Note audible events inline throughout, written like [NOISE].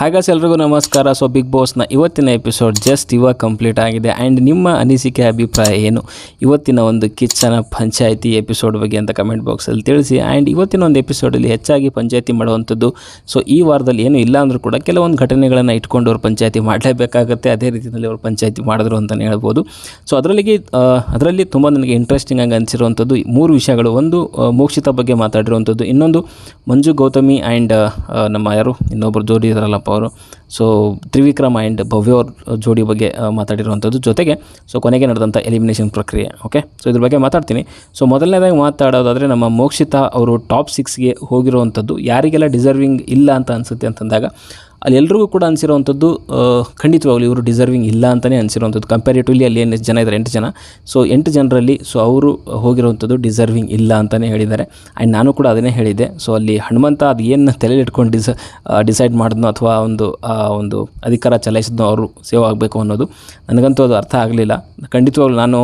ಹಾಗಾಸ್ ಎಲ್ರಿಗೂ ನಮಸ್ಕಾರ. So big ಬಾಸ್ನ ಇವತ್ತಿನ ಎಪಿಸೋಡ್ ಜಸ್ಟ್ ಇವಾಗ ಕಂಪ್ಲೀಟ್ ಆಗಿದೆ. ಆ್ಯಂಡ್ ನಿಮ್ಮ ಅನಿಸಿಕೆ, ಅಭಿಪ್ರಾಯ ಏನು? ಇವತ್ತಿನ ಒಂದು ಕಿಚ್ಚನ ಪಂಚಾಯಿತಿ ಎಪಿಸೋಡ್ ಬಗ್ಗೆ ಅಂತ ಕಮೆಂಟ್ ಬಾಕ್ಸಲ್ಲಿ ತಿಳಿಸಿ. ಆ್ಯಂಡ್ ಇವತ್ತಿನ ಒಂದು ಎಪಿಸೋಡಲ್ಲಿ ಹೆಚ್ಚಾಗಿ ಪಂಚಾಯಿತಿ ಮಾಡುವಂಥದ್ದು ಸೊ ಈ ವಾರದಲ್ಲಿ ಏನು ಇಲ್ಲ ಅಂದರೂ ಕೂಡ ಕೆಲವೊಂದು ಘಟನೆಗಳನ್ನು ಇಟ್ಕೊಂಡು ಅವರು ಪಂಚಾಯಿತಿ ಮಾಡಲೇಬೇಕಾಗುತ್ತೆ. ಅದೇ ರೀತಿಯಲ್ಲಿ ಅವ್ರು ಪಂಚಾಯಿತಿ ಮಾಡಿದ್ರು ಅಂತಲೇ ಹೇಳ್ಬೋದು. ಸೊ ಅದರಲ್ಲಿಗೆ ಅದರಲ್ಲಿ ತುಂಬ ನನಗೆ ಇಂಟ್ರೆಸ್ಟಿಂಗ್ ಆಗಿ ಅನಿಸಿರುವಂಥದ್ದು ಮೂರು ವಿಷಯಗಳು. ಒಂದು ಮೋಕ್ಷಿತ ಬಗ್ಗೆ ಮಾತಾಡಿರುವಂಥದ್ದು. ಇನ್ನೊಂದು, ಮಂಜು ಗೌತಮಿ ಆ್ಯಂಡ್ ನಮ್ಮ ಯಾರು ಇನ್ನೊಬ್ಬರು ಜೋಡಿ ಇದಾರಲ್ಲಪ್ಪ ಅವರು. ಸೊ ತ್ರಿವಿಕ್ರಮ್ ಆ್ಯಂಡ್ ಭವ್ಯ ಅವ್ರ ಜೋಡಿ ಬಗ್ಗೆ ಮಾತಾಡಿರುವಂಥದ್ದು ಜೊತೆಗೆ ಸೊ ಕೊನೆಗೆ ನಡೆದಂಥ ಎಲಿಮಿನೇಷನ್ ಪ್ರಕ್ರಿಯೆ ಓಕೆ ಸೊ ಇದ್ರ ಬಗ್ಗೆ ಮಾತಾಡ್ತೀನಿ. ಸೊ ಮೊದಲನೇದಾಗಿ ಮಾತಾಡೋದಾದರೆ ನಮ್ಮ ಮೋಕ್ಷಿತಾ ಅವರು ಟಾಪ್ ಸಿಕ್ಸ್ಗೆ ಹೋಗಿರುವಂಥದ್ದು ಯಾರಿಗೆಲ್ಲ ಡಿಸರ್ವಿಂಗ್ ಇಲ್ಲ ಅಂತ ಅನಿಸುತ್ತೆ ಅಂತಂದಾಗ ಅಲ್ಲಿ ಎಲ್ರಿಗೂ ಕೂಡ ಅನಿಸಿರುವಂಥದ್ದು ಖಂಡಿತವಾಗ್ಲೂ ಇವರು ಡಿಸರ್ವಿಂಗ್ ಇಲ್ಲ ಅಂತಲೇ ಅನಿಸಿರುವಂಥದ್ದು. ಕಂಪ್ಯಾರಿಟಿವ್ಲಿ ಅಲ್ಲಿ ಏನು ಜನ ಇದ್ದಾರೆ, ಎಂಟು ಜನ. ಸೊ ಎಂಟು ಜನರಲ್ಲಿ ಸೊ ಅವರು ಹೋಗಿರುವಂಥದ್ದು ಡಿಸರ್ವಿಂಗ್ ಇಲ್ಲ ಅಂತಲೇ ಹೇಳಿದ್ದಾರೆ. ಆ್ಯಂಡ್ ನಾನು ಕೂಡ ಅದನ್ನೇ ಹೇಳಿದ್ದೆ. ಸೊ ಅಲ್ಲಿ ಹನುಮಂತ ಅದು ಏನು ತಲೆಯಲ್ಲಿ ಡಿಸ ಡಿಸೈಡ್ ಮಾಡಿದ್ನೋ ಅಥವಾ ಒಂದು ಒಂದು ಅಧಿಕಾರ ಚಲಾಯಿಸಿದ್ನೋ ಅವರು ಸೇವ್ ಆಗಬೇಕು ಅನ್ನೋದು ನನಗಂತೂ ಅದು ಅರ್ಥ ಆಗಲಿಲ್ಲ. ಖಂಡಿತವಾಗ್ಲೂ ನಾನು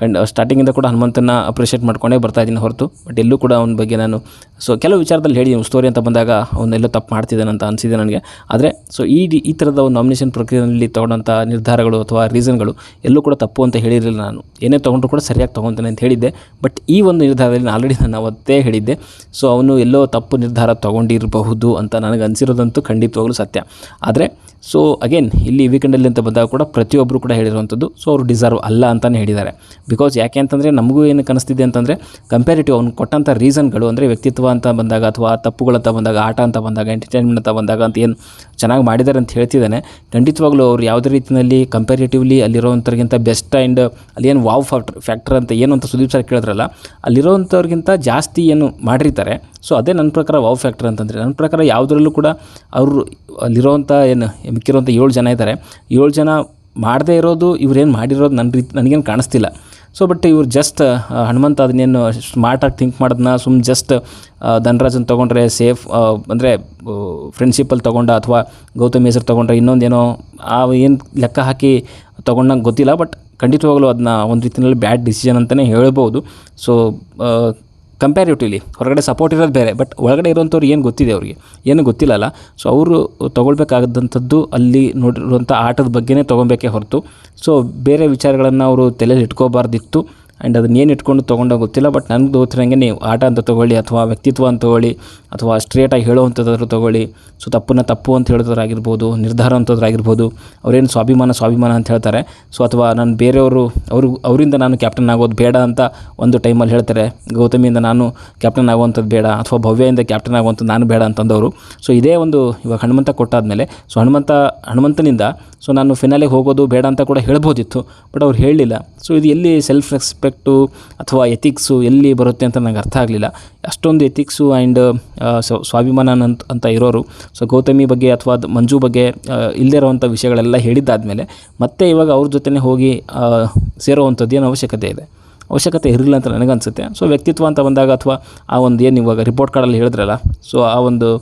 ಕಂಡ್ ಸ್ಟಾರ್ಟಿಂಗಿಂದ ಕೂಡ ಹನುಮಂತನ ಅಪ್ರಿಷಿಯೇಟ್ ಮಾಡ್ಕೊಂಡೇ ಬರ್ತಾ ಇದ್ದೀನಿ ಹೊರತು. ಬಟ್ ಎಲ್ಲೂ ಕೂಡ ಅವನ ಬಗ್ಗೆ ನಾನು ಸೊ ಕೆಲವು ವಿಚಾರದಲ್ಲಿ ಹೇಳಿ ಸ್ಟೋರಿ ಅಂತ ಬಂದಾಗ ಅವನ್ನೆಲ್ಲೋ ತಪ್ಪು ಮಾಡ್ತಿದ್ದಾನೆ ಅಂತ ಅನಿಸಿದೆ ನನಗೆ. ಆದರೆ ಸೊ ಈ ಈ ಥರದ ಒಂದು ನಾಮಿನೇಷನ್ ಪ್ರಕ್ರಿಯೆಯಲ್ಲಿ ತೊಗೊಂಡಂಥ ನಿರ್ಧಾರಗಳು ಅಥವಾ ರೀಸನ್ಗಳು ಎಲ್ಲೂ ಕೂಡ ತಪ್ಪು ಅಂತ ಹೇಳಿರಲಿಲ್ಲ ನಾನು. ಏನೇ ತೊಗೊಂಡ್ರು ಕೂಡ ಸರಿಯಾಗಿ ತೊಗೊತಾನೆ ಅಂತ ಹೇಳಿದ್ದೆ. ಬಟ್ ಈ ಒಂದು ನಿರ್ಧಾರದಲ್ಲಿ ನಾನು ಆಲ್ರೆಡಿ ನಾನು ಅವತ್ತೇ ಹೇಳಿದ್ದೆ. ಸೊ ಅವನು ಎಲ್ಲೋ ತಪ್ಪು ನಿರ್ಧಾರ ತೊಗೊಂಡಿರಬಹುದು ಅಂತ ನನಗೆ ಅನಿಸಿರೋದಂತೂ ಖಂಡಿತವಾಗ್ಲೂ ಸತ್ಯ. ಆದರೆ ಸೊ ಅಗೇನ್ ಇಲ್ಲಿ ವೀಕೆಂಡಲ್ಲಿ ಅಂತ ಬಂದಾಗ ಕೂಡ ಪ್ರತಿಯೊಬ್ಬರು ಕೂಡ ಹೇಳಿರುವಂಥದ್ದು ಸೊ ಅವರು ಡಿಸರ್ವ್ ಅಲ್ಲ ಅಂತಲೇ ಹೇಳಿದ್ದಾರೆ. ಬಿಕಾಸ್ ಯಾಕೆ ಅಂತಂದರೆ, ನಮಗೂ ಏನು ಕನಿಸ್ತಿದೆ ಅಂತಂದರೆ ಕಂಪ್ಯಾರಿಟಿವ್ ಅವ್ನು ಕೊಟ್ಟಂಥ ರೀಸನ್ಗಳು ಅಂದರೆ ವ್ಯಕ್ತಿತ್ವ ಅಂತ ಬಂದಾಗ ಅಥವಾ ತಪ್ಪುಗಳಂತ ಬಂದಾಗ, ಆಟ ಅಂತ ಬಂದಾಗ ಎಂಟರ್ಟೈನ್ಮೆಂಟ್ ಅಂತ ಬಂದಾಗ ಅಂತ ಏನು ಚೆನ್ನಾಗಿ ಮಾಡಿದ್ದಾರೆ ಅಂತ ಹೇಳ್ತಿದ್ದಾನೆ. ಖಂಡಿತವಾಗ್ಲೂ ಅವ್ರು ಯಾವುದೇ ರೀತಿಯಲ್ಲಿ ಕಂಪ್ಯಾರಿಟಿವ್ಲಿ ಅಲ್ಲಿರೋವಂಥವ್ರಿಗಿಂತ ಬೆಸ್ಟ್ ಆ್ಯಂಡ್ ಅಲ್ಲಿ ಏನು ವಾವ್ ಫ್ಯಾಕ್ಟ್ರ್ ಫ್ಯಾಕ್ಟರ್ ಅಂತ ಏನು ಅಂತ ಸುದೀಪ್ ಸರ್ ಕೇಳಿದ್ರಲ್ಲ ಅಲ್ಲಿರೋವಂಥವ್ರಿಗಿಂತ ಜಾಸ್ತಿ ಏನು ಮಾಡಿರ್ತಾರೆ. ಸೊ ಅದೇ ನನ್ನ ಪ್ರಕಾರ ವಾವ್ ಫ್ಯಾಕ್ಟರ್ ಅಂತಂದರೆ, ನನ್ನ ಪ್ರಕಾರ ಯಾವುದರಲ್ಲೂ ಕೂಡ ಅವರು ಅಲ್ಲಿರೋವಂಥ ಏನು ಮಿಕ್ಕಿರೋಂಥ ಏಳು ಜನ ಇದ್ದಾರೆ. ಏಳು ಜನ ಮಾಡದೇ ಇರೋದು, ಇವರೇನು ಮಾಡಿರೋದು ನನ್ನ ರೀತಿ, ನನಗೇನು ಕಾಣಿಸ್ತಿಲ್ಲ. ಸೊ ಬಟ್ ಇವ್ರು ಜಸ್ಟ್ ಹನುಮಂತ ಅದನ್ನೇನು ಸ್ಮಾರ್ಟಾಗಿ ಥಿಂಕ್ ಮಾಡೋದನ್ನ ಸುಮ್ ಜಸ್ಟ್ ಧನರಾಜನ್ ತೊಗೊಂಡ್ರೆ ಸೇಫ್ ಅಂದರೆ ಫ್ರೆಂಡ್ಶಿಪ್ಪಲ್ಲಿ ತೊಗೊಂಡ ಅಥವಾ ಗೌತಮ್ ಹೆಸರು ತೊಗೊಂಡ್ರೆ ಇನ್ನೊಂದೇನೋ, ಆ ಏನು ಲೆಕ್ಕ ಹಾಕಿ ತೊಗೊಂಡಂಗೆ ಗೊತ್ತಿಲ್ಲ ಬಟ್ ಖಂಡಿತವಾಗಲೂ ಅದನ್ನ ಒಂದು ರೀತಿಯಲ್ಲಿ ಬ್ಯಾಡ್ ಡಿಸಿಷನ್ ಅಂತಲೇ ಹೇಳ್ಬೋದು. ಸೊ ಕಂಪ್ಯಾರಿಟಿವ್ಲಿ ಹೊರಗಡೆ ಸಪೋರ್ಟ್ ಇರೋದು ಬೇರೆ ಬಟ್ ಒಳಗಡೆ ಇರೋಂಥವ್ರು ಏನು ಗೊತ್ತಿದೆ ಅವರಿಗೆ? ಏನು ಗೊತ್ತಿಲ್ಲಲ್ಲ. ಸೊ ಅವರು ತೊಗೊಳ್ಬೇಕಾದಂಥದ್ದು ಅಲ್ಲಿ ನೋಡಿರುವಂಥ ಆಟದ ಬಗ್ಗೆನೇ ತೊಗೊಬೇಕೇ ಹೊರತು. ಸೊ ಬೇರೆ ವಿಚಾರಗಳನ್ನು ಅವರು ತಲೆಯಲ್ಲಿ ಇಟ್ಕೋಬಾರ್ದಿತ್ತು. ಆ್ಯಂಡ್ ಅದನ್ನೇನು ಇಟ್ಕೊಂಡು ತೊಗೊಂಡೋ ಗೊತ್ತಿಲ್ಲ ಬಟ್ ನನಗೆ ಗೊತ್ತಿರೋಂಗೆ ನೀವು ಆಟ ಅಂತ ತೊಗೊಳ್ಳಿ, ಅಥವಾ ವ್ಯಕ್ತಿತ್ವ ಅಂತ ತೊಗೊಳ್ಳಿ, ಅಥವಾ ಸ್ಟ್ರೇಟಾಗಿ ಹೇಳೋವಂಥದ್ದಾದ್ರೂ ತೊಗೊಳ್ಳಿ. ಸೊ ತಪ್ಪನ್ನು ತಪ್ಪು ಅಂತ ಹೇಳೋದ್ರಾಗಿರ್ಬೋದು, ನಿರ್ಧಾರ ಅಂಥದ್ದಾಗಿರ್ಬೋದು, ಅವ್ರೇನು ಸ್ವಾಭಿಮಾನ ಸ್ವಾಭಿಮಾನ ಅಂತ ಹೇಳ್ತಾರೆ. ಸೊ ಅಥವಾ ನಾನು ಬೇರೆಯವರು, ಅವರು, ಅವರಿಂದ ನಾನು ಕ್ಯಾಪ್ಟನ್ ಆಗೋದು ಬೇಡ ಅಂತ ಒಂದು ಟೈಮಲ್ಲಿ ಹೇಳ್ತಾರೆ. ಗೌತಮಿಯಿಂದ ನಾನು ಕ್ಯಾಪ್ಟನ್ ಆಗುವಂಥದ್ದು ಬೇಡ, ಅಥವಾ ಭವ್ಯದಿಂದ ಕ್ಯಾಪ್ಟನ್ ಆಗುವಂಥದ್ದು ನಾನು ಬೇಡ ಅಂತಂದವರು. ಸೊ ಇದೇ ಒಂದು, ಇವಾಗ ಹನುಮಂತ ಕೊಟ್ಟಾದಮೇಲೆ ಸೊ ಹನುಮಂತ, ಹನುಮಂತನಿಂದ ಸೊ ನಾನು ಫಿನಾಲಿಗೆ ಹೋಗೋದು ಬೇಡ ಅಂತ ಕೂಡ ಹೇಳ್ಬೋದಿತ್ತು ಬಟ್ ಅವ್ರು ಹೇಳಲಿಲ್ಲ ಸೊ ಇದು ಎಲ್ಲಿ ಸೆಲ್ಫ್ ರೆಸ್ಪೆಕ್ಟು ಅಥವಾ ಎಥಿಕ್ಸು ಎಲ್ಲಿ ಬರುತ್ತೆ ಅಂತ ನನಗೆ ಅರ್ಥ ಆಗಲಿಲ್ಲ. ಅಷ್ಟೊಂದು ಎಥಿಕ್ಸು ಆ್ಯಂಡ್ ಸ್ವಾಭಿಮಾನ ಅಂತ ಅಂತ ಇರೋರು. ಸೊ, ಗೌತಮಿ ಬಗ್ಗೆ ಅಥವಾ ಮಂಜು ಬಗ್ಗೆ ಇಲ್ಲದೇ ಇರೋವಂಥ ವಿಷಯಗಳೆಲ್ಲ ಹೇಳಿದ್ದಾದಮೇಲೆ ಮತ್ತೆ ಇವಾಗ ಅವ್ರ ಜೊತೆನೇ ಹೋಗಿ ಸೇರೋವಂಥದ್ದು ಏನು ಅವಶ್ಯಕತೆ ಇದೆ? ಅವಶ್ಯಕತೆ ಇರಲಿಲ್ಲ ಅಂತ ನನಗನ್ಸುತ್ತೆ. ಸೊ, ವ್ಯಕ್ತಿತ್ವ ಅಂತ ಬಂದಾಗ ಅಥವಾ ಆ ಒಂದು ಏನು ಇವಾಗ ರಿಪೋರ್ಟ್ ಕಾರ್ಡಲ್ಲಿ ಹೇಳಿದ್ರಲ್ಲ, ಸೊ, ಆ ಒಂದು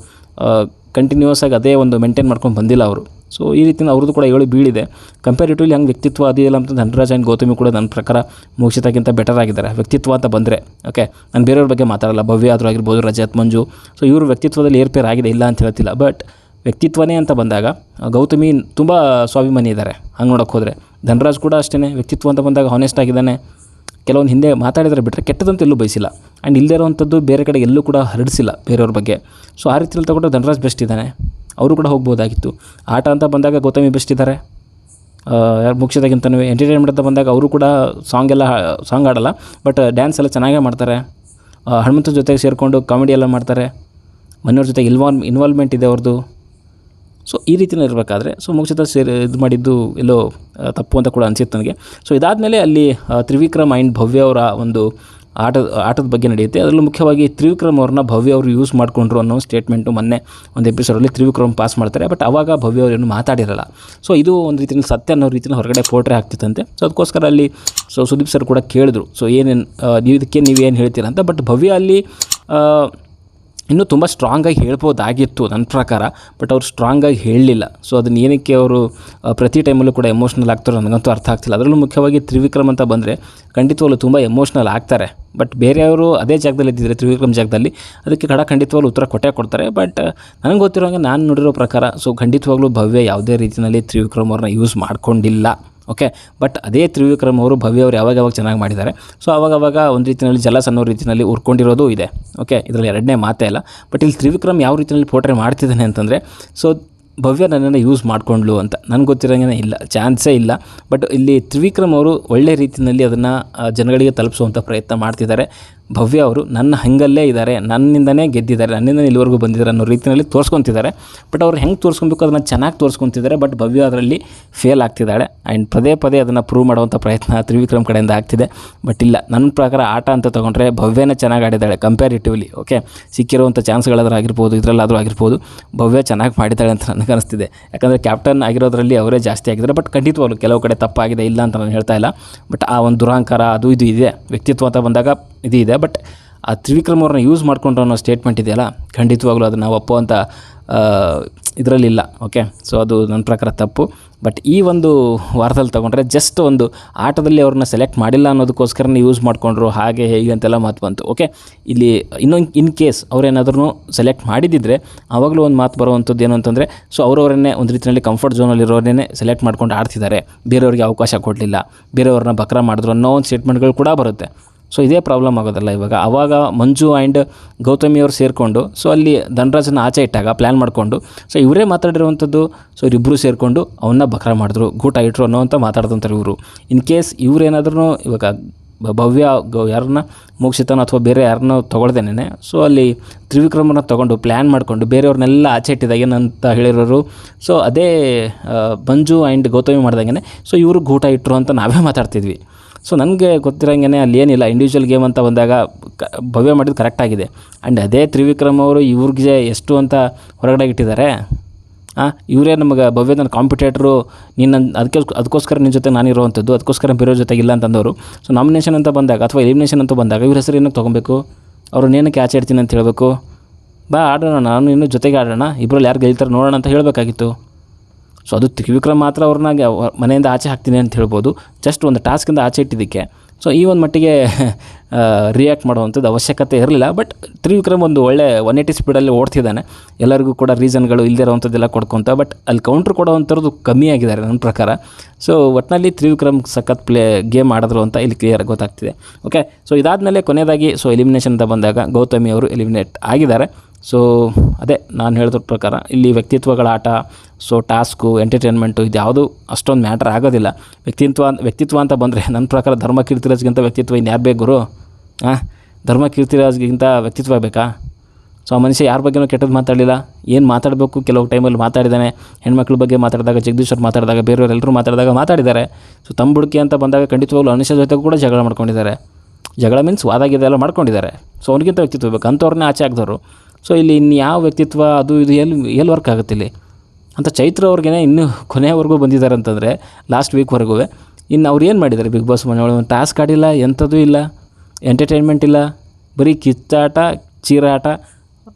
ಕಂಟಿನ್ಯೂಸ್ ಆಗಿ ಅದೇ ಒಂದು ಮೇಂಟೈನ್ ಮಾಡ್ಕೊಂಡು ಬಂದಿಲ್ಲ ಅವರು. ಸೊ ಈ ರೀತಿ ಅವ್ರದ್ದು ಕೂಡ ಏಳು ಬೀಳಿದೆ. ಕಂಪ್ಯಾರಿಟಿವ್ಲಿ ಹಂಗೆ ವ್ಯಕ್ತಿತ್ವ ಅದಿಲ್ಲ ಅಂತ ಧನರಾಜ್ ಆ್ಯಂಡ್ ಗೌತಮಿ ಕೂಡ ನನ್ನ ಪ್ರಕಾರ ಮೋಕ್ಷಿತಕ್ಕಿಂತ ಬೆಟರ್ ಆಗಿದ್ದಾರೆ. ವ್ಯಕ್ತಿತ್ವ ಅಂತ ಬಂದರೆ ಓಕೆ ನಾನು ಬೇರೆಯವ್ರ ಬಗ್ಗೆ ಮಾತಾಡಲ್ಲ. ಭವ್ಯ ಆದರೂ ಆಗಿರ್ಬೋದು, ರಜತ್, ಮಂಜು. ಸೊ ಇವರು ವ್ಯಕ್ತಿತ್ವದಲ್ಲಿ ಏರ್ಪೇರ್ ಆಗಿದೆ ಇಲ್ಲ ಅಂತ ಹೇಳ್ತಿಲ್ಲ. ಬಟ್ ವ್ಯಕ್ತಿತ್ವನೇ ಅಂತ ಬಂದಾಗ ಗೌತಮಿ ತುಂಬ ಸ್ವಾಭಿಮಾನಿ ಇದ್ದಾರೆ. ಹಂಗೆ ನೋಡೋಕೆ ಹೋದರೆ. ಧನರಾಜ್ ಕೂಡ ಅಷ್ಟೇ ವ್ಯಕ್ತಿತ್ವ ಅಂತ ಬಂದಾಗ ಹಾನೆಸ್ಟ್ ಆಗಿದ್ದಾನೆ. ಕೆಲವೊಂದು ಹಿಂದೆ ಮಾತಾಡಿದರೆ ಬಿಟ್ಟರೆ ಕೆಟ್ಟದಂತ ಎಲ್ಲೂ ಬಯಸಿಲ್ಲ. ಆ್ಯಂಡ್ ಇಲ್ಲದೇ ಇರೋವಂಥದ್ದು ಬೇರೆ ಕಡೆ ಎಲ್ಲೂ ಕೂಡ ಹರಡಿಸಿಲ್ಲ ಬೇರೆಯವ್ರ ಬಗ್ಗೆ. ಸೊ ಆ ರೀತಿಯಲ್ಲಿ ತಗೊಂಡ್ರೆ ಧನರಾಜ್ ಬೆಸ್ಟ್ ಇದ್ದಾನೆ. ಅವರು ಕೂಡ ಹೋಗ್ಬೋದಾಗಿತ್ತು. ಆಟ ಅಂತ ಬಂದಾಗ ಗೌತಮಿ ಬೆಸ್ಟ್ ಇದ್ದಾರೆ ಯಾರು ಮುಖ್ಯದಾಗಿಂತನೂ ಎಂಟರ್ಟೈನ್ಮೆಂಟ್ ಅಂತ ಬಂದಾಗ ಅವರು ಕೂಡ ಸಾಂಗ್ ಎಲ್ಲ ಸಾಂಗ್ ಆಡಲ್ಲ ಬಟ್ ಡ್ಯಾನ್ಸ್ ಎಲ್ಲ ಚೆನ್ನಾಗೇ ಮಾಡ್ತಾರೆ. ಹನುಮಂತ ಜೊತೆಗೆ ಸೇರಿಕೊಂಡು ಕಾಮಿಡಿ ಎಲ್ಲ ಮಾಡ್ತಾರೆ. ಮನೆಯವ್ರ ಜೊತೆ ಇನ್ವಾಲ್ವ್ ಇನ್ವಾಲ್ವ್ಮೆಂಟ್ ಇದೆ ಅವ್ರದ್ದು ಸೊ ಈ ರೀತಿಯೇ ಇರಬೇಕಾದ್ರೆ ಸೊ ಮುಗಿಸಿದ ಸೇರಿ, ಇದು ಮಾಡಿದ್ದು ಎಲ್ಲೋ ತಪ್ಪು ಅಂತ ಕೂಡ ಅನಿಸಿತ್ತು ನನಗೆ. ಸೊ ಇದಾದಮೇಲೆ ಅಲ್ಲಿ ತ್ರಿವಿಕ್ರಮ್ ಆ್ಯಂಡ್ ಭವ್ಯ ಅವರ ಒಂದು ಆಟದ ಆಟದ ಬಗ್ಗೆ ನಡೆಯುತ್ತೆ. ಅದರಲ್ಲೂ ಮುಖ್ಯವಾಗಿ ತ್ರಿವಿಕ್ರಮ್ ಅವ್ರನ್ನ ಭವ್ಯ ಅವರು ಯೂಸ್ ಮಾಡಿಕೊಂಡ್ರು ಅನ್ನೋ ಸ್ಟೇಟ್ಮೆಂಟು ಮೊನ್ನೆ ಒಂದು ಎಪಿಸೋಡಲ್ಲಿ ತ್ರಿವಿಕ್ರಮ್ ಪಾಸ್ ಮಾಡ್ತಾರೆ. ಬಟ್ ಅವಾಗ ಭವ್ಯ ಅವರೇನು ಮಾತಾಡಿರಲ್ಲ. ಸೊ ಇದು ಒಂದು ರೀತಿಯಲ್ಲಿ ಸತ್ಯ ಅನ್ನೋ ರೀತಿಯಲ್ಲಿ ಹೊರಗಡೆ ಪೋಟ್ರೆ ಆಗ್ತಿತ್ತಂತೆ. ಸೊ ಅದಕ್ಕೋಸ್ಕರ ಅಲ್ಲಿ ಸೊ ಸುದೀಪ್ ಸರ್ ಕೂಡ ಕೇಳಿದ್ರು. ಸೊ ಏನೇನು ನೀವು ಇದಕ್ಕೆ ನೀವೇನು ಹೇಳ್ತೀರಾ ಅಂತ. ಬಟ್ ಭವ್ಯ ಅಲ್ಲಿ ಇನ್ನೂ ತುಂಬ ಸ್ಟ್ರಾಂಗಾಗಿ ಹೇಳ್ಬೋದಾಗಿತ್ತು ನನ್ನ ಪ್ರಕಾರ ಬಟ್ ಅವ್ರು ಸ್ಟ್ರಾಂಗಾಗಿ ಹೇಳಲಿಲ್ಲ. ಸೊ ಅದನ್ನ ಏನಕ್ಕೆ ಅವರು ಪ್ರತಿ ಟೈಮಲ್ಲೂ ಕೂಡ ಎಮೋಷ್ನಲ್ ಆಗ್ತಾರೋ ನನಗಂತೂ ಅರ್ಥ ಆಗ್ತಿಲ್ಲ. ಅದರಲ್ಲೂ ಮುಖ್ಯವಾಗಿ ತ್ರಿವಿಕ್ರಮ್ ಅಂತ ಬಂದರೆ ಖಂಡಿತವಾಗ್ಲೂ ತುಂಬ ಎಮೋಷ್ನಲ್ ಆಗ್ತಾರೆ. ಬಟ್ ಬೇರೆಯವರು ಅದೇ ಜಾಗದಲ್ಲಿ ಇದ್ದಿದ್ದರೆ ತ್ರಿವಿಕ್ರಮ್ ಜಾಗದಲ್ಲಿ ಅದಕ್ಕೆ ಕಡ ಖಂಡಿತವಾಗ್ಲೂ ಉತ್ತರ ಕೊಟ್ಟೇ ಕೊಡ್ತಾರೆ. ಬಟ್ ನನಗೆ ಗೊತ್ತಿರೋ ಹಾಗೆ ನಾನು ನೋಡಿರೋ ಪ್ರಕಾರ ಸೊ ಖಂಡಿತವಾಗ್ಲೂ ಭವ್ಯ ಯಾವುದೇ ರೀತಿಯಲ್ಲಿ ತ್ರಿವಿಕ್ರಮ್ ಅವ್ರನ್ನ ಯೂಸ್ ಮಾಡ್ಕೊಂಡಿಲ್ಲ. ಓಕೆ ಬಟ್ ಅದೇ ತ್ರಿವಿಕ್ರಮ್ ಅವರು ಭವ್ಯ ಅವರು ಯಾವಾಗ ಯಾವಾಗ ಚೆನ್ನಾಗಿ ಮಾಡಿದ್ದಾರೆ. ಸೊ ಅವಾಗ ಅವಾಗ ಒಂದು ರೀತಿಯಲ್ಲಿ ಜಲಸ್ ಅನ್ನೋ ರೀತಿಯಲ್ಲಿ ಉರ್ಕೊಂಡಿರೋದು ಇದೆ. ಓಕೆ ಇದರಲ್ಲಿ ಎರಡನೇ ಮಾತೇ ಇಲ್ಲ ಬಟ್ ಇಲ್ಲಿ ತ್ರಿವಿಕ್ರಮ್ ಯಾವ ರೀತಿಯಲ್ಲಿ ಪೋಟ್ರೆ ಮಾಡ್ತಿದ್ದಾನೆ ಅಂತಂದರೆ ಸೊ ಭವ್ಯ ನನ್ನನ್ನು ಯೂಸ್ ಮಾಡಿಕೊಂಡ್ಲು ಅಂತ. ನನಗೆ ಗೊತ್ತಿರೋಂಗೆ ಇಲ್ಲ. ಚಾನ್ಸೇ ಇಲ್ಲ. ಬಟ್ ಇಲ್ಲಿ ತ್ರಿವಿಕ್ರಮ್ ಅವರು ಒಳ್ಳೆ ರೀತಿಯಲ್ಲಿ ಅದನ್ನು ಜನಗಳಿಗೆ ತಲುಪಿಸುವಂಥ ಪ್ರಯತ್ನ ಮಾಡ್ತಿದ್ದಾರೆ. ಭವ್ಯ ಅವರು ನನ್ನ ಹಂಗಲ್ಲೇ ಇದ್ದಾರೆ, ನನ್ನಿಂದನೇ ಗೆದ್ದಿದ್ದಾರೆ, ನನ್ನಿಂದನೇ ಇಲ್ಲಿವರೆಗೂ ಬಂದಿದ್ದಾರೆ ಅನ್ನೋ ರೀತಿಯಲ್ಲಿ ತೋರಿಸ್ಕೊತಿದ್ದಾರೆ. ಬಟ್ ಅವ್ರು ಹೆಂಗೆ ತೋರಿಸ್ಕೊಬೇಕು ಅದನ್ನು ಚೆನ್ನಾಗಿ ತೋರಿಸ್ಕೊತಿದ್ದಾರೆ ಬಟ್ ಭವ್ಯ ಅದರಲ್ಲಿ ಫೇಲ್ ಆಗ್ತಿದ್ದಾಳೆ. ಆ್ಯಂಡ್ ಪದೇ ಪದೇ ಅದನ್ನು ಪ್ರೂವ್ ಮಾಡುವಂಥ ಪ್ರಯತ್ನ ತ್ರಿವಿಕ್ರಮ್ ಕಡೆಯಿಂದ ಆಗ್ತಿದೆ. ಬಟ್ ಇಲ್ಲ ನನ್ನ ಪ್ರಕಾರ ಆಟ ಅಂತ ತೊಗೊಂಡ್ರೆ ಭವ್ಯನೇ ಚೆನ್ನಾಗಿ ಆಡಿದ್ದಾಳೆ ಕಂಪ್ಯಾರಿಟಿವ್ಲಿ ಓಕೆ ಸಿಕ್ಕಿರುವಂಥ ಚಾನ್ಸ್ಗಳಾದರೂ ಆಗಿರ್ಬೋದು, ಇದರಲ್ಲಾದರೂ ಆಗಿರ್ಬೋದು, ಭವ್ಯ ಚೆನ್ನಾಗಿ ಮಾಡಿದ್ದಾಳೆ ಅಂತ ನನಗೆ ಅನಿಸ್ತಿದೆ. ಯಾಕಂದರೆ ಕ್ಯಾಪ್ಟನ್ ಆಗಿರೋದ್ರಲ್ಲಿ ಅವರೇ ಜಾಸ್ತಿ ಆಗಿದ್ದಾರೆ ಬಟ್ ಖಂಡಿತವಾಗ್ಲು ಕೆಲವು ಕಡೆ ತಪ್ಪಾಗಿದೆ, ಇಲ್ಲ ಅಂತ ನಾನು ಹೇಳ್ತಾ ಇಲ್ಲ. ಬಟ್ ಆ ಒಂದು ದುರಹಂಕಾರ ಅದು ಇದು ಇದೆ. ವ್ಯಕ್ತಿತ್ವ ಅಂತ ಬಂದಾಗ ಇದು ಇದೆ ಬಟ್ ಆ ತ್ರಿವಿಕ್ರಮ್ ಅವ್ರನ್ನ ಯೂಸ್ ಮಾಡಿಕೊಂಡ್ರು ಅನ್ನೋ ಸ್ಟೇಟ್ಮೆಂಟ್ ಇದೆಯಲ್ಲ, ಖಂಡಿತವಾಗ್ಲೂ ಅದನ್ನು ಅಂತ ಇದರಲ್ಲಿಲ್ಲ ಓಕೆ ಸೊ ಅದು ನನ್ನ ಪ್ರಕಾರ ತಪ್ಪು. ಬಟ್ ಈ ಒಂದು ವಾರದಲ್ಲಿ ತೊಗೊಂಡ್ರೆ ಜಸ್ಟ್ ಒಂದು ಆಟದಲ್ಲಿ ಅವ್ರನ್ನ ಸೆಲೆಕ್ಟ್ ಮಾಡಿಲ್ಲ ಅನ್ನೋದಕ್ಕೋಸ್ಕರನೇ ಯೂಸ್ ಮಾಡಿಕೊಂಡ್ರು, ಹಾಗೆ ಹೇಗೆ ಅಂತೆಲ್ಲ ಮಾತು ಬಂತು ಓಕೆ ಇಲ್ಲಿ ಇನ್ನೊಂದು ಇನ್ ಕೇಸ್ ಅವರೇನಾದ್ರೂ ಸೆಲೆಕ್ಟ್ ಮಾಡಿದ್ದಿದ್ರೆ ಆವಾಗಲೂ ಒಂದು ಮಾತು ಬರುವಂಥದ್ದು ಏನು ಅಂತಂದರೆ ಸೊ ಅವರವರನ್ನೇ ಒಂದು ರೀತಿಯಲ್ಲಿ ಕಂಫರ್ಟ್ ಝೋನಲ್ಲಿರೋರನ್ನೇ ಸೆಲೆಕ್ಟ್ ಮಾಡ್ಕೊಂಡು ಆಡ್ತಿದ್ದಾರೆ. ಬೇರೆಯವ್ರಿಗೆ ಅವಕಾಶ ಕೊಡಲಿಲ್ಲ, ಬೇರೆಯವ್ರನ್ನ ಬಕ್ರ ಮಾಡಿದ್ರು ಅನ್ನೋ ಒಂದು ಸ್ಟೇಟ್ಮೆಂಟ್ಗಳು ಕೂಡ ಬರುತ್ತೆ. ಸೊ ಇದೇ ಪ್ರಾಬ್ಲಮ್ ಆಗೋದಲ್ಲ ಇವಾಗ. ಆವಾಗ ಮಂಜು ಆ್ಯಂಡ್ ಗೌತಮಿಯವರು ಸೇರಿಕೊಂಡು ಸೊ ಅಲ್ಲಿ ಧನರಾಜನ ಆಚೆ ಇಟ್ಟಾಗ ಪ್ಲ್ಯಾನ್ ಮಾಡಿಕೊಂಡು ಸೊ ಇವರೇ ಮಾತಾಡಿರುವಂಥದ್ದು ಸೊ ಇವರಿಬ್ಬರು ಸೇರಿಕೊಂಡು ಅವನ್ನ ಬಕ್ರ ಮಾಡಿದ್ರು, ಗೂಟ ಇಟ್ರು ಅಂತ ಮಾತಾಡ್ದಂತಾರೆ ಇವರು. ಇನ್ ಕೇಸ್ ಇವರೇನಾದ್ರೂ ಇವಾಗ ಭವ್ಯ ಗೌ, ಯಾರನ್ನ ಮೋಕ್ಷಿತನ ಅಥವಾ ಬೇರೆ ಯಾರನ್ನ ತೊಗೊಳ್ದೇನೆ ಸೊ ಅಲ್ಲಿ ತ್ರಿವಿಕ್ರಮನ ತೊಗೊಂಡು ಪ್ಲ್ಯಾನ್ ಮಾಡಿಕೊಂಡು ಬೇರೆಯವ್ರನ್ನೆಲ್ಲ ಆಚೆ ಇಟ್ಟಿದಾಗ ಏನಂತ ಹೇಳಿರೋರು. ಸೊ ಅದೇ ಮಂಜು ಆ್ಯಂಡ್ ಗೌತಮಿ ಮಾಡ್ದಂಗೆ ಸೊ ಇವರು ಗೂಟ ಇಟ್ಟರು ಅಂತ ನಾವೇ [LAUGHS] ಮಾತಾಡ್ತಿದ್ವಿ. ಸೊ ನನಗೆ ಗೊತ್ತಿರೋಂಗೆ ಅಲ್ಲಿ ಏನಿಲ್ಲ ಇಂಡಿವಿಜುವಲ್ ಗೇಮ್ ಅಂತ ಬಂದಾಗ ಕ, ಭವ್ಯ ಮಾಡಿದ್ದು ಕರೆಕ್ಟಾಗಿದೆ ಆ್ಯಂಡ್ ಅದೇ ತ್ರಿವಿಕ್ರಮ್ ಅವರು ಇವ್ರಿಗೆ ಎಷ್ಟು ಅಂತ ಹೊರಗಡೆ ಇಟ್ಟಿದ್ದಾರೆ ಹಾಂ ಇವರೇ ನಮಗೆ ಭವ್ಯ ನನ್ನ ಕಾಂಪಿಟೇಟ್ರು ನೀನು ನನ್ನ ಅದಕ್ಕೆ ಅದಕ್ಕೋಸ್ಕರ ನಿನ್ನ ಜೊತೆ ನಾನಿರುವಂಥದ್ದು ಅದಕ್ಕೋಸ್ಕರ ಬೇರೆ ಜೊತೆಗೆ ಇಲ್ಲ ಅಂತಂದವರು. ಸೊ ನಾಮಿನೇಷನ್ ಅಂತ ಬಂದಾಗ ಅಥವಾ ಎಲಿಮಿನೇಷನ್ ಅಂತ ಬಂದಾಗ ಇವ್ರ ಹೆಸರು ಏನಕ್ಕೆ ತೊಗೊಬೇಕು? ಅವ್ರನ್ನ ಏನಕ್ಕೆ ಆಚೆ ಇಡ್ತೀನಿ ಅಂತ ಹೇಳಬೇಕು? ಬಾ, ಆಡೋಣ, ನಾನು ಇನ್ನೂ ಜೊತೆಗೆ ಆಡೋಣ ಇಬ್ಬರಲ್ಲಿ ಯಾರು ಗೆಲ್ತಾರೆ ನೋಡೋಣ ಅಂತ ಹೇಳಬೇಕಾಗಿತ್ತು. ಸೊ ಅದು ತ್ರಿವಿಕ್ರಮ್ ಮಾತ್ರ ಅವ್ರನ್ನ ಮನೆಯಿಂದ ಆಚೆ ಹಾಕ್ತೀನಿ ಅಂತ ಹೇಳ್ಬೋದು. ಜಸ್ಟ್ ಒಂದು ಟಾಸ್ಕಿಂದ ಆಚೆ ಇಟ್ಟಿದ್ದಕ್ಕೆ. ಸೊ ಈ ಒಂದು ಮಟ್ಟಿಗೆ [LAUGHS] ರಿಯಾಕ್ಟ್ ಮಾಡುವಂಥದ್ದು ಅವಶ್ಯಕತೆ ಇರಲಿಲ್ಲ. ಬಟ್ ತ್ರಿವಿಕ್ರಮ್ ಒಂದು ಒಳ್ಳೆ ಒನ್ ಏಯ್ಟಿ ಸ್ಪೀಡಲ್ಲಿ ಓಡ್ತಿದ್ದಾನೆ. ಎಲ್ಲರಿಗೂ ಕೂಡ ರೀಸನ್ಗಳು ಇರೋವಂಥದ್ದೆಲ್ಲ ಕೊಡ್ಕೊತ ಬಟ್ ಅಲ್ಲಿ ಕೌಂಟ್ರ್ ಕೊಡೋವಂಥದ್ದು ಕಮ್ಮಿ ಆಗಿದ್ದಾರೆ ನನ್ನ ಪ್ರಕಾರ. ಸೊ ಒಟ್ಟಿನಲ್ಲಿ ತ್ರಿವಿಕ್ರಮ್ ಸಖತ್ ಪ್ಲೇ ಗೇಮ್ ಆಡಿದ್ರು ಅಂತ ಇಲ್ಲಿ ಕ್ಲಿಯರ್ ಗೊತ್ತಾಗ್ತಿದೆ. ಓಕೆ ಸೊ ಇದಾದಮೇಲೆ ಕೊನೆಯದಾಗಿ ಸೊ ಎಲಿಮಿನೇಷನ್ ಅಂತ ಬಂದಾಗ ಗೌತಮಿ ಅವರು ಎಲಿಮಿನೇಟ್ ಆಗಿದ್ದಾರೆ. ಸೊ ಅದೇ ನಾನು ಹೇಳಿದ್ರ ಪ್ರಕಾರ ಇಲ್ಲಿ ವ್ಯಕ್ತಿತ್ವಗಳ ಆಟ ಸೊ ಟಾಸ್ಕು ಎಂಟರ್ಟೈನ್ಮೆಂಟು ಇದು ಯಾವುದು ಅಷ್ಟೊಂದು ಮ್ಯಾಟ್ರ್ ಆಗೋದಿಲ್ಲ. ವ್ಯಕ್ತಿತ್ವ ವ್ಯಕ್ತಿತ್ವ ಅಂತ ಬಂದರೆ [LAUGHS] ನನ್ನ ಪ್ರಕಾರ ಧರ್ಮ ಕೀರ್ತಿರಾಜ್ಗಿಂತ ವ್ಯಕ್ತಿತ್ವ ಇನ್ನು ಯಾರು ಬೇಕು ಗುರು? ಹಾಂ ಧರ್ಮ ಕೀರ್ತಿರಾಜ್ಗಿಂತ ವ್ಯಕ್ತಿತ್ವ ಬೇಕಾ? ಸೊ ಆ ಮನುಷ್ಯ ಯಾರ ಬಗ್ಗೆನೂ ಕೆಟ್ಟದ್ದು ಮಾತಾಡಲಿಲ್ಲ. ಏನು ಮಾತಾಡಬೇಕು? ಕೆಲವು ಟೈಮಲ್ಲಿ ಮಾತಾಡಿದ್ದಾನೆ ಹೆಣ್ಮಕ್ಳ ಬಗ್ಗೆ ಮಾತಾಡಿದಾಗ ಜಗದೀಶ್ವರ್ ಮಾತಾಡಿದಾಗ ಬೇರೆಯವರೆಲ್ಲರೂ ಮಾತಾಡಿದಾಗ ಮಾತಾಡಿದ್ದಾರೆ ಸೊ ತಮ್ಮ ಬುಡಕೆ ಅಂತ ಬಂದಾಗ ಖಂಡಿತವಾಗಲೂ ಅನುಷ್ಯ ಜೊತೆ ಕೂಡ ಜಗಳ ಮಾಡ್ಕೊಂಡಿದ್ದಾರೆ ಜಗಳ ಮೀನ್ಸ್ ವಾದಾಗಿದೆ ಎಲ್ಲ ಮಾಡ್ಕೊಂಡಿದ್ದಾರೆ ಸೊ ಅವನಿಗಿಂತ ವ್ಯಕ್ತಿತ್ವ ಬೇಕು. ಅಂಥವ್ರನ್ನೇ ಆಚೆ ಹಾಕ್ದವರು. ಸೊ ಇಲ್ಲಿ ಇನ್ನು ಯಾವ ವ್ಯಕ್ತಿತ್ವ, ಅದು ಇದು ಎಲ್ಲಿ ಎಲ್ಲಿ ವರ್ಕ್ ಆಗುತ್ತೆ ಇಲ್ಲಿ? ಅಂತ ಚೈತ್ರ ಅವ್ರಿಗೇನೆ ಇನ್ನೂ ಕೊನೆಯವರೆಗೂ ಬಂದಿದ್ದಾರೆ ಅಂತಂದರೆ ಲಾಸ್ಟ್ ವೀಕ್ವರೆಗೂ ಇನ್ನು ಅವ್ರು ಏನು ಮಾಡಿದ್ದಾರೆ? ಬಿಗ್ ಬಾಸ್ ಮನೆ ಒಳಗೆ ಟಾಸ್ಕ್ ಆಡಿಲ್ಲ ಎಂಥದ್ದು ಇಲ್ಲ ಎಂಟರ್ಟೈನ್ಮೆಂಟ್ ಇಲ್ಲ, ಬರೀ ಕಿತ್ತಾಟ, ಚೀರಾಟ,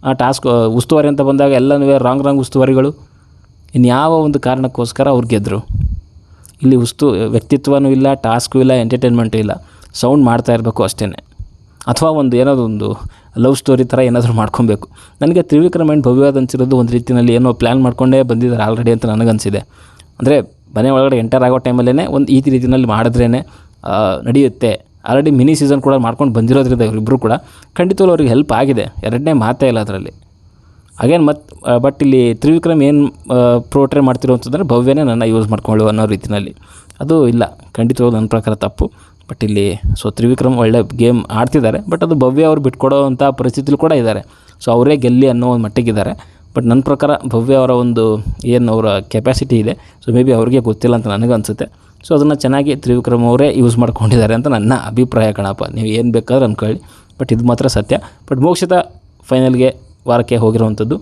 ಆ ಟಾಸ್ಕ್ ಉಸ್ತುವಾರಿ ಅಂತ ಬಂದಾಗ ಎಲ್ಲನೂ ರಾಂಗ್ ರಾಂಗ್ ಉಸ್ತುವಾರಿಗಳು. ಇನ್ಯಾವ ಒಂದು ಕಾರಣಕ್ಕೋಸ್ಕರ ಅವ್ರು ಗೆದ್ದರು ಇಲ್ಲಿ ಉಸ್ತು, ವ್ಯಕ್ತಿತ್ವನೂ ಇಲ್ಲ ಟಾಸ್ಕು ಇಲ್ಲ ಎಂಟರ್ಟೈನ್ಮೆಂಟು ಇಲ್ಲ. ಸೌಂಡ್ ಮಾಡ್ತಾ ಇರಬೇಕು ಅಷ್ಟೇ ಅಥವಾ ಒಂದು ಏನಾದರೂ ಒಂದು ಲವ್ ಸ್ಟೋರಿ ಥರ ಏನಾದರೂ ಮಾಡ್ಕೊಬೇಕು. ನನಗೆ ತ್ರಿವಿಕ್ರಮ್ ಆ್ಯಂಡ್ ಭವ್ಯವಾದ ಅನ್ಸಿರೋದು ಒಂದು ರೀತಿಯಲ್ಲಿ ಏನೋ ಪ್ಲ್ಯಾನ್ ಮಾಡ್ಕೊಂಡೇ ಬಂದಿದ್ದಾರೆ ಆಲ್ರೆಡಿ ಅಂತ ನನಗನ್ಸಿದೆ. ಅಂದರೆ ಮನೆ ಒಳಗಡೆ ಎಂಟರ್ ಆಗೋ ಟೈಮಲ್ಲೇ ಒಂದು ಈ ರೀತಿಯಲ್ಲಿ ಮಾಡಿದ್ರೇ ನಡೆಯುತ್ತೆ. ಆಲ್ರೆಡಿ ಮಿನಿ ಸೀಸನ್ ಕೂಡ ಮಾಡ್ಕೊಂಡು ಬಂದಿರೋದ್ರಿಂದ ಇವರಿಬ್ಬರು ಕೂಡ ಖಂಡಿತವಾಗ್ಲೂ ಅವ್ರಿಗೆ ಹೆಲ್ಪ್ ಆಗಿದೆ. ಎರಡನೇ ಮಾತೇ ಇಲ್ಲ ಅದರಲ್ಲಿ. ಅಗೇನ್ ಮತ್ತು ಬಟ್ ಇಲ್ಲಿ ತ್ರಿವಿಕ್ರಮ್ ಏನು ಪ್ರೋಟ್ರೇ ಮಾಡ್ತಿರೋ ಅಂತಂದರೆ ಭವ್ಯನೇ ನನ್ನ ಯೂಸ್ ಮಾಡ್ಕೊಳ್ಳು ಅನ್ನೋ ರೀತಿಯಲ್ಲಿ ಅದು ಇಲ್ಲ. ಖಂಡಿತವಾಗ್ಲೂ ನನ್ನ ಪ್ರಕಾರ ತಪ್ಪು. ಬಟ್ ಇಲ್ಲಿ ಸೊ ತ್ರಿವಿಕ್ರಮ್ ಒಳ್ಳೆ ಗೇಮ್ ಆಡ್ತಿದ್ದಾರೆ, ಬಟ್ ಅದು ಭವ್ಯ ಅವ್ರು ಬಿಟ್ಕೊಡೋವಂಥ ಪರಿಸ್ಥಿತಿಲಿ ಕೂಡ ಇದ್ದಾರೆ. ಸೊ ಅವರೇ ಗೆಲ್ಲಿ ಅನ್ನೋ ಒಂದು ಮಟ್ಟಿಗಿದ್ದಾರೆ. ಬಟ್ ನನ್ನ ಪ್ರಕಾರ ಭವ್ಯ ಅವರ ಒಂದು ಏನು ಅವರ ಕೆಪಾಸಿಟಿ ಇದೆ, ಸೊ ಮೇ ಬಿ ಅವ್ರಿಗೆ ಗೊತ್ತಿಲ್ಲ ಅಂತ ನನಗೆ ಅನಿಸುತ್ತೆ. ಸೊ ಅದನ್ನು ಚೆನ್ನಾಗಿ ತ್ರಿವಿಕ್ರಮ್ ಅವರೇ ಯೂಸ್ ಮಾಡ್ಕೊಂಡಿದ್ದಾರೆ ಅಂತ ನನ್ನ ಅಭಿಪ್ರಾಯ ಕಣಪ್ಪ. ನೀವು ಏನು ಬೇಕಾದ್ರೂ ಅಂದ್ಕೊಳ್ಳಿ ಬಟ್ ಇದು ಮಾತ್ರ ಸತ್ಯ. ಬಟ್ ಮೋಕ್ಷಿತ ಫೈನಲ್ಗೆ ವಾರಕ್ಕೆ ಹೋಗಿರುವಂಥದ್ದು,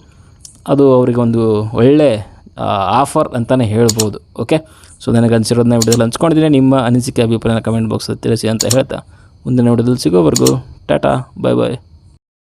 ಅದು ಅವರಿಗೆ ಒಂದು ಒಳ್ಳೆ ಆಫರ್ ಅಂತಲೇ ಹೇಳ್ಬೋದು ಓಕೆ ಸೊ ನನಗೆ ಅನಿಸಿರೋದನ್ನ ವಿಡಿಯೋದಲ್ಲಿ ಹಂಚ್ಕೊಂಡಿದ್ದೀನಿ. ನಿಮ್ಮ ಅನಿಸಿಕೆ, ಅಭಿಪ್ರಾಯನ ಕಮೆಂಟ್ ಬಾಕ್ಸಲ್ಲಿ ತಿಳಿಸಿ ಅಂತ ಹೇಳ್ತಾ, ಮುಂದಿನ ವಿಡಿಯೋದಲ್ಲಿ ಸಿಗೋವರೆಗೂ, ಟಾಟಾ ಬಾಯ್ ಬಾಯ್